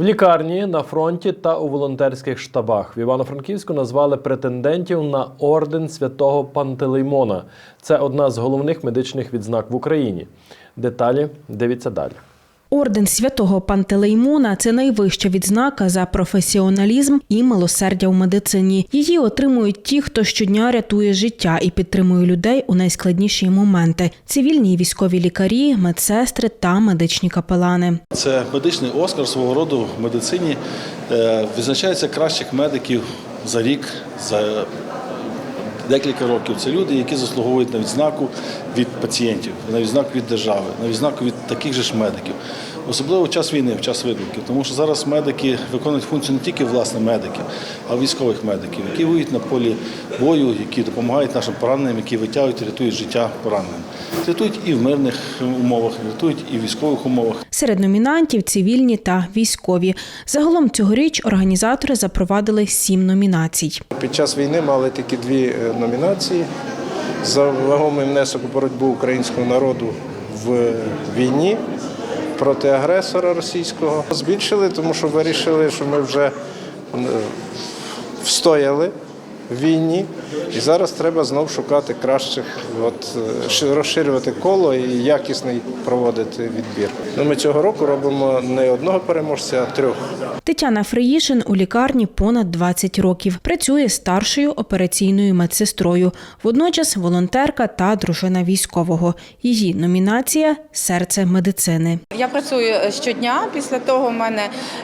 В лікарні, на фронті та у волонтерських штабах в Івано-Франківську назвали претендентів на орден святого Пантелеймона. Це одна з головних медичних відзнак в Україні. Деталі дивіться далі. Орден святого Пантелеймона це найвища відзнака за професіоналізм і милосердя в медицині. Її отримують ті, хто щодня рятує життя і підтримує людей у найскладніші моменти: цивільні і військові лікарі, медсестри та медичні капелани. Це медичний оскар свого роду в медицині. Е, Відзначається кращих медиків за рік, за декілька років. Це люди, які заслуговують на відзнаку від пацієнтів, на відзнаку від держави, на відзнаку від таких же ж медиків. Особливо в час війни, в час викликів, тому що зараз медики виконують функцію не тільки власне медиків, а військових медиків, які воюють на полі бою, які допомагають нашим пораненим, які витягують рятують життя пораненим. Рятують і в мирних умовах, рятують і в військових умовах. Серед номінантів цивільні та військові. Загалом цьогоріч організатори запровадили сім номінацій. Під час війни мали тільки дві е, номінації за вагомий внесок у боротьбу українського народу в війні проти агресора російського. Збільшили, тому що вирішили, що ми вже е, встояли війні, і зараз треба знов шукати кращих, от, е, розширювати коло і якісний проводити відбір. Ну, ми цього року робимо не одного переможця, а трьох. Тетяна Фриїшин у лікарні понад 20 років. Працює старшою операційною медсестрою. Водночас волонтерка та дружина військового. Її номінація серце медицини. Я працюю е, щодня. Після того в мене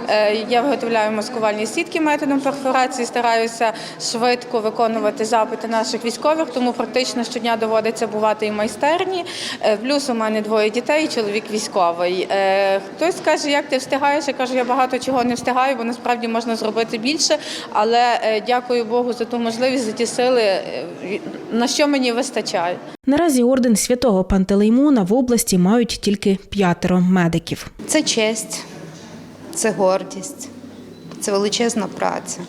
е, я виготовляю маскувальні сітки методом перфорації, стараюся швидко виконувати запити наших військових, тому практично щодня доводиться бувати і в майстерні. Е, Плюс у мене двоє дітей, чоловік військовий. Е, Хтось каже, як ти встигаєш? Я кажу, я багато чого не встигаю, бо насправді можна зробити більше. Але е, дякую Богу за ту можливість, за ті сили, на що мені вистачає. Наразі орден святого Пантелеймона в області мають тільки п'ятеро медиків. Це честь, це гордість, це величезна праця.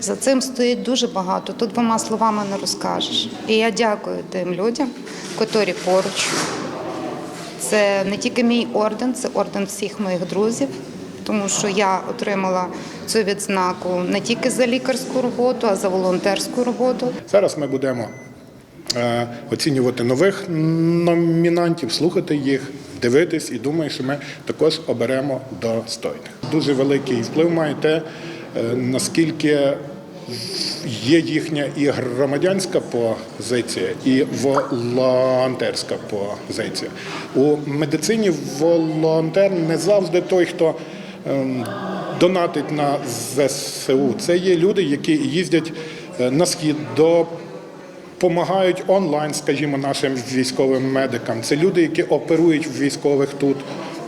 За цим стоїть дуже багато. Тут двома словами не розкажеш. І я дякую тим людям, котрі поруч. Це не тільки мій орден, це орден всіх моїх друзів, тому що я отримала цю відзнаку не тільки за лікарську роботу, а за волонтерську роботу. Зараз ми будемо е, оцінювати нових номінантів, слухати їх, дивитись і думаю, що ми також оберемо достойних. Дуже великий вплив має те, е, наскільки є їхня і громадянська позиція, і волонтерська позиція. У медицині волонтер не завжди той, хто ем, донатить на ЗСУ. Це є люди, які їздять е, на схід до. Допомагають онлайн, скажімо, нашим військовим медикам. Це люди, які оперують військових тут.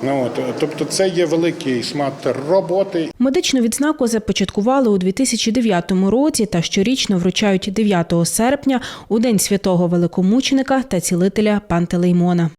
Ну, от, тобто це є великий шмат роботи. Медичну відзнаку започаткували у 2009 році та щорічно вручають 9 серпня у День святого великомученика та цілителя Пантелеймона.